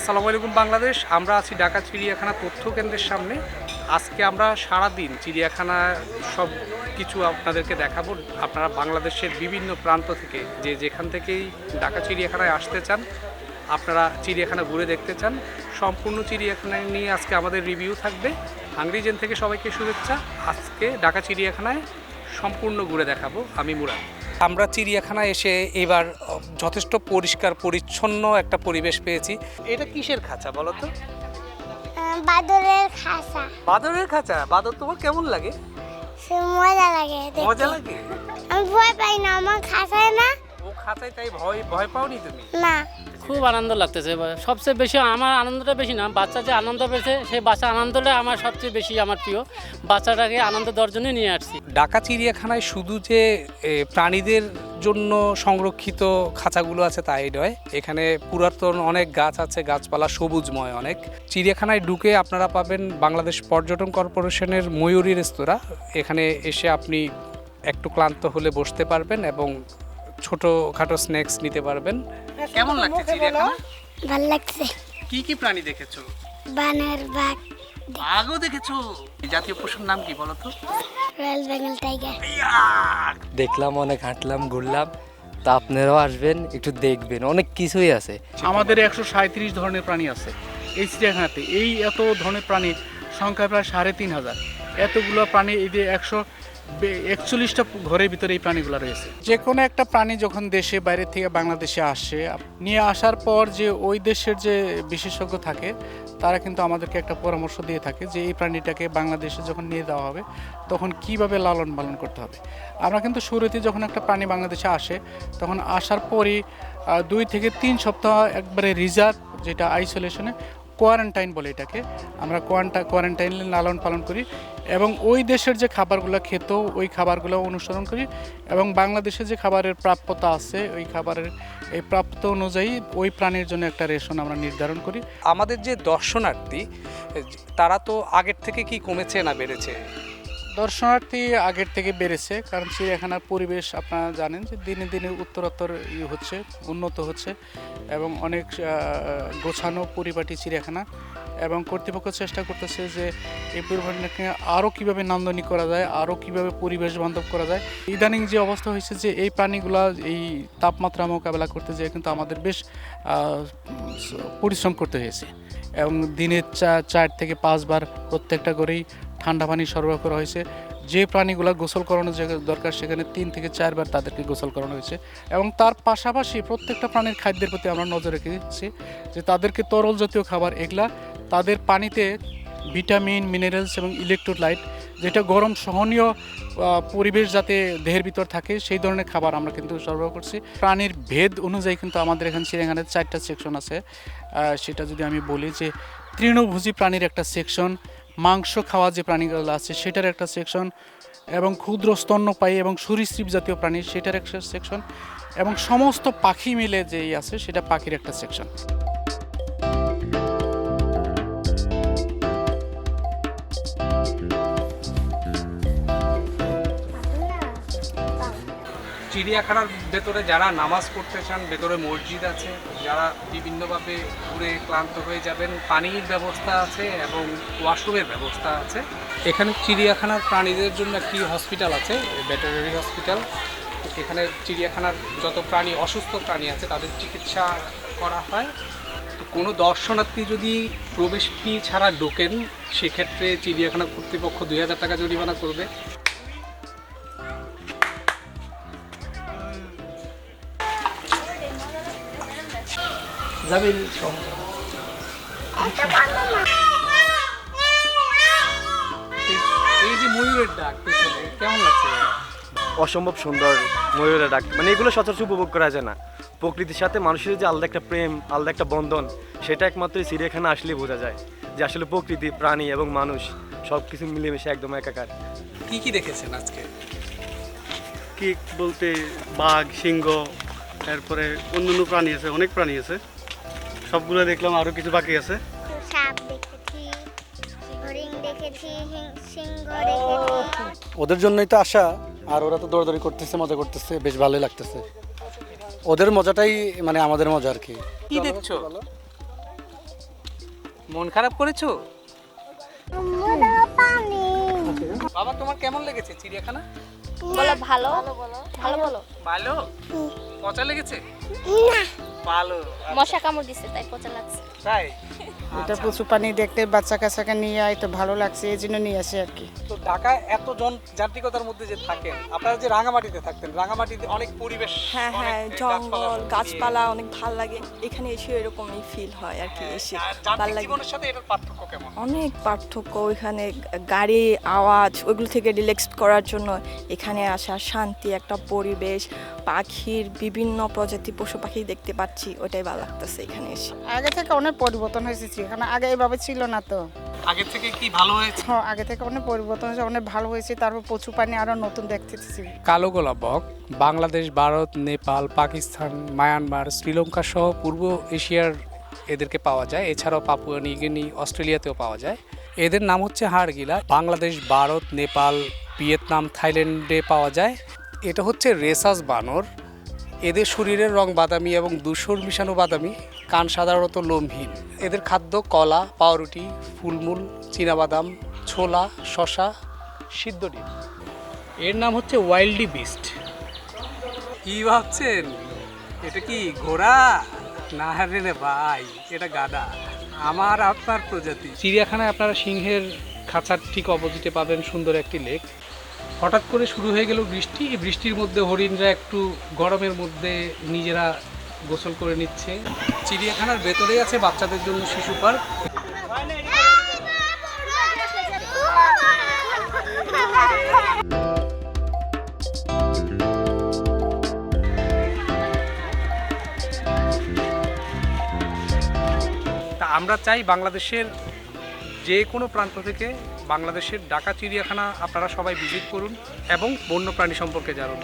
আসসালামু আলাইকুম বাংলাদেশ, আমরা আছি ঢাকা চিড়িয়াখানা তথ্য কেন্দ্রের সামনে। আজকে আমরা সারা দিন চিড়িয়াখানা সব কিছু আপনাদেরকে দেখাবো। আপনারা বাংলাদেশের বিভিন্ন প্রান্ত থেকে যে যেখান থেকেই ঢাকা চিড়িয়াখানায় আসতে চান, আপনারা চিড়িয়াখানা ঘুরে দেখতে চান। সম্পূর্ণ চিড়িয়াখানা নিয়ে আজকে আমাদের রিভিউ থাকবে। হাংরিজেন থেকে সবাইকে শুভেচ্ছা। আজকে ঢাকা চিড়িয়াখানায় সম্পূর্ণ ঘুরে দেখাবো। আমি মুরাদ। আমরা চিড়িয়াখানায় এসে এবার যথেষ্ট পরিষ্কার পরিচ্ছন্ন একটা পরিবেশ পেয়েছি। এটা কিসের খাঁচা বলো তো? আহ, বাদরের খাঁচা। বাদরের খাঁচা? বাদর তোমার কেমন লাগে? মজা লাগে মজা লাগে? আমি ভয় পাই না আমার খাঁচায় না। ও খাঁচায় তাই ভয় ভয় পাওনি তুমি? না। খুব আনন্দ লাগতেছে। সবচেয়ে বেশি আমার আনন্দটা বেশি না, বাচ্চা যে আনন্দ পেয়েছে সেই বাচ্চা আনন্দটা আমার সবচেয়ে বেশি আমার প্রিয়। বাচ্চাটাকে আনন্দ দেওয়ার জন্য নিয়ে আসছি। ঢাকা চিড়িয়াখানায় শুধু যে প্রাণীদের জন্য সংরক্ষিত খাঁচাগুলো আছে তাই নয়, এখানে পুরাতন অনেক গাছ আছে, গাছপালা সবুজময় অনেক। চিড়িয়াখানায় ঢুকে আপনারা পাবেন বাংলাদেশ পর্যটন কর্পোরেশনের ময়ূরী রেস্তোরাঁ। এখানে এসে আপনি একটু ক্লান্ত হলে বসতে পারবেন এবং ছোটোখাটো স্ন্যাক্স নিতে পারবেন। কেমন লাগছে চিড়িয়াখানা? ভালো লাগছে। কি কি প্রাণী দেখেছ? বানর বাঘ। বাঘও দেখেছ? জাতীয় পশুর নাম কি বলো তো? Royal Bengal tiger. দেখলাম অনেক হাঁটলাম ঘুরলাম। তা আপনারাও আসবেন একটু দেখবেন। অনেক কিছুই আছে। আমাদের একশো সাঁত্রিশ ধরনের প্রাণী আছে এই চিড়িয়াখানাতে। এই এত ধরনের প্রাণী সংখ্যা প্রায় সাড়ে তিন হাজার। এতগুলো প্রাণী এই যে একশো একচল্লিশটা ঘরের ভিতরে এই প্রাণীগুলো রয়েছে। যে কোনো একটা প্রাণী যখন দেশে, বাইরে থেকে বাংলাদেশে আসে নিয়ে আসার পর যে ওই দেশের যে বিশেষজ্ঞ থাকে, তারা কিন্তু আমাদেরকে একটা পরামর্শ দিয়ে থাকে যে এই প্রাণীটাকে বাংলাদেশে যখন নিয়ে যাওয়া হবে, তখন কীভাবে লালন পালন করতে হবে। আমরা কিন্তু শুরুতে যখন একটা প্রাণী বাংলাদেশে আসে, তখন আসার পরই দুই থেকে তিন সপ্তাহ একবারে রিজার্ভ, যেটা আইসোলেশনে, কোয়ারেন্টাইন বলে এটাকে, আমরা কোয়ারেন্টা কোয়ারেন্টাইনে লালন পালন করি। এবং ওই দেশের যে খাবারগুলো খেত ওই খাবারগুলো অনুসরণ করি এবং বাংলাদেশে যে খাবারের প্রাপ্যতা আছে ওই খাবারের এই প্রাপ্ত অনুযায়ী ওই প্রাণীর জন্য একটা রেশন আমরা নির্ধারণ করি। আমাদের যে দর্শনার্থী তারা তো আগের থেকে কি কমেছে না বেড়েছে? দর্শনার্থী আগের থেকে বেড়েছে কারণ চিড়িয়াখানার পরিবেশ আপনারা জানেন যে দিনে দিনে উত্তরোত্তর ই হচ্ছে উন্নত হচ্ছে এবং অনেক গোছানো পরিপাটি চিড়িয়াখানা। এবং কর্তৃপক্ষ চেষ্টা করতেছে যে এই পরিবারটাকে আরও কীভাবে নান্দনিক করা যায় আরও কীভাবে পরিবেশ বান্ধব করা যায়। ইদানিং যে অবস্থা হয়েছে যে এই প্রাণীগুলা এই তাপমাত্রা মোকাবেলা করতে যেয়ে কিন্তু আমাদের বেশ পরিশ্রম করতে হয়েছে। এবং দিনে চা- চার থেকে পাঁচবার প্রত্যেকটা করেই ঠান্ডা পানি সরবরাহ করা হয়েছে। যে প্রাণীগুলো গোসল করানো দরকার, সেখানে তিন থেকে চারবার তাদেরকে গোসল করানো হয়েছে। এবং তার পাশাপাশি প্রত্যেকটা প্রাণীর খাদ্যের প্রতি আমরা নজর রেখেছি যে তাদেরকে তরল জাতীয় খাবার, এগুলা তাদের পানিতে ভিটামিন, মিনারেলস এবং ইলেকট্রোলাইট, যেটা গরম সহনীয় পরিবেশ যাতে দেহের ভিতর থাকে, সেই ধরনের খাবার আমরা কিন্তু সরবরাহ করছি। প্রাণীর ভেদ অনুযায়ী কিন্তু আমাদের এখানে চিড়িয়াখানার চারটা সেকশন আছে। সেটা যদি আমি বলি যে তৃণভোজী প্রাণীর একটা সেকশন মাংস খাওয়া যে প্রাণীগুলো আছে সেটার একটা সেকশন এবং ক্ষুদ্র স্তন্যপায়ী এবং সরীসৃপ জাতীয় প্রাণী সেটার একটা সেকশন এবং সমস্ত পাখি মিলে যেই আছে সেটা পাখির একটা সেকশন চিড়িয়াখানার ভেতরে যারা নামাজ পড়তে চান, ভেতরে মসজিদ আছে, যারা বিভিন্নভাবে ঘুরে ক্লান্ত হয়ে যাবেন, পানির ব্যবস্থা আছে এবং ওয়াশরুমের ব্যবস্থা আছে। এখানে চিড়িয়াখানার প্রাণীদের জন্য একটি হসপিটাল আছে, ভেটেরিনারি হসপিটাল। এখানে চিড়িয়াখানার যত প্রাণী, অসুস্থ প্রাণী আছে, তাদের চিকিৎসা করা হয়। তো কোনো দর্শনার্থী যদি প্রবেশ ফি ছাড়া ঢোকেন, সেক্ষেত্রে চিড়িয়াখানা কর্তৃপক্ষ দুই হাজার টাকা জরিমানা করবে। যাবেন এই যে ময়ূরের ডাক পেছনে কেমন লাগছে? অসম্ভব সুন্দর ময়ূরের ডাক। মানে এগুলো সচরাচর উপভোগ করা যায় না। প্রকৃতির সাথে মানুষের যে আলাদা একটা প্রেম আলাদা একটা বন্ধন সেটা একমাত্র এই চিড়িয়াখানা আসলে বোঝা যায় যে আসলে প্রকৃতি প্রাণী এবং মানুষ সব কিছু মিলেমিশে একদম একাকার। কি কি দেখেছেন আজকে? কি বলতে বাঘ সিংহ তারপরে অন্যান্য প্রাণী আছে অনেক প্রাণী আছে। সবগুলো দেখলাম আরও কিছু বাকি আছে। সাপ দেখেছি হরিণ দেখেছি সিংহ দেখেছি। ওদের জন্যই তো আসা আর ওরা তো দৌড়াদৌড়ি করতেছে মজা করতেছে বেশ ভালোই লাগতেছে। ওদের মজাটাই মানে আমাদের মজা আর কি। কি দেখছ? মন খারাপ করেছ? পানি। বাবা তোমার কেমন লেগেছে চিড়িয়াখানা? বলো ভালো। ভালো বলো। ভালো পচা লেগেছে? ভালো। মশা কামড় দিচ্ছে তাই পচা লাগছে। তাই? এটা প্রচুর পানি দেখতে বাচ্চা কাচ্চাকে নিয়ে আয় তো ভালো লাগছে এই জন্য নিয়ে আসি আর কি। তো ঢাকায় এত জন যান্ত্রিকতার মধ্যে যে থাকেন আপনারা যে রাঙামাটিতে থাকতেন রাঙামাটিতে অনেক পরিবেশ হ্যাঁ হ্যাঁ জঙ্গল গাছপালা অনেক ভালো লাগে। এখানে এসে এরকমই ফিল হয় আর কি এসে আর ভালো লাগে। জীবনের সাথে এটার পার্থক্য কেমন? অনেক পার্থক্য ওইখানে গাড়ি আওয়াজ ওইগুলো থেকে রিল্যাক্স করার জন্য এখানে আসা শান্তি একটা পরিবেশ পাখির বিভিন্ন প্রজাতি পশু পাখি দেখতে পাচ্ছি। ওটাই ভালো লাগতেছে এখানে এসে। আগে থেকে অনেক পরিবর্তন হয়েছে এখানে আগে এভাবে ছিল না তো। আগে থেকে কি ভালো হয়েছে? হ্যাঁ আগে থেকে অনেক পরিবর্তন হয়েছে অনেক ভালো হয়েছে তারপর প্রচুর পানি আরও নতুন দেখতেছি। কালো গোলাপ বক বাংলাদেশ ভারত নেপাল পাকিস্তান মায়ানমার শ্রীলঙ্কা সহ পূর্ব এশিয়ার এদেরকে পাওয়া যায়। এছাড়াও পাপুয়া নিউগিনি অস্ট্রেলিয়াতেও পাওয়া যায়। এদের নাম হচ্ছে হাড়গিলা। বাংলাদেশ ভারত নেপাল ভিয়েতনাম থাইল্যান্ডে পাওয়া যায়। এটা হচ্ছে রেসাস বানর। এদের শরীরের রং বাদামি এবং দুশোর মিশানো বাদামি কান সাধারণত লোমহীন। এদের খাদ্য কলা পাউরুটি ফুলমূল চীনাবাদাম ছোলা শশা সিদ্ধ ডিম। এর নাম হচ্ছে ওয়াইল্ডি বিস্ট। কি ভাবছেন? এটা কি ঘোড়া? না রে রে ভাই এটা গাদা আমার আপনার প্রজাতি। চিড়িয়াখানায় আপনারা সিংহের খাঁচার ঠিক অপোজিটে পাবেন সুন্দর একটি লেক। হঠাৎ করে শুরু হয়ে গেল বৃষ্টি। এই বৃষ্টির মধ্যে হরিণরা একটু গরমের মধ্যে নিজেরা গোসল করে নিচ্ছে। চিড়িয়াখানার ভেতরেই আছে বাচ্চাদের জন্য শিশু পার্ক। আমরা চাই বাংলাদেশের যে কোনো প্রান্ত থেকে বাংলাদেশের ঢাকা চিড়িয়াখানা আপনারা সবাই ভিজিট করুন এবং বন্যপ্রাণী সম্পর্কে জানুন।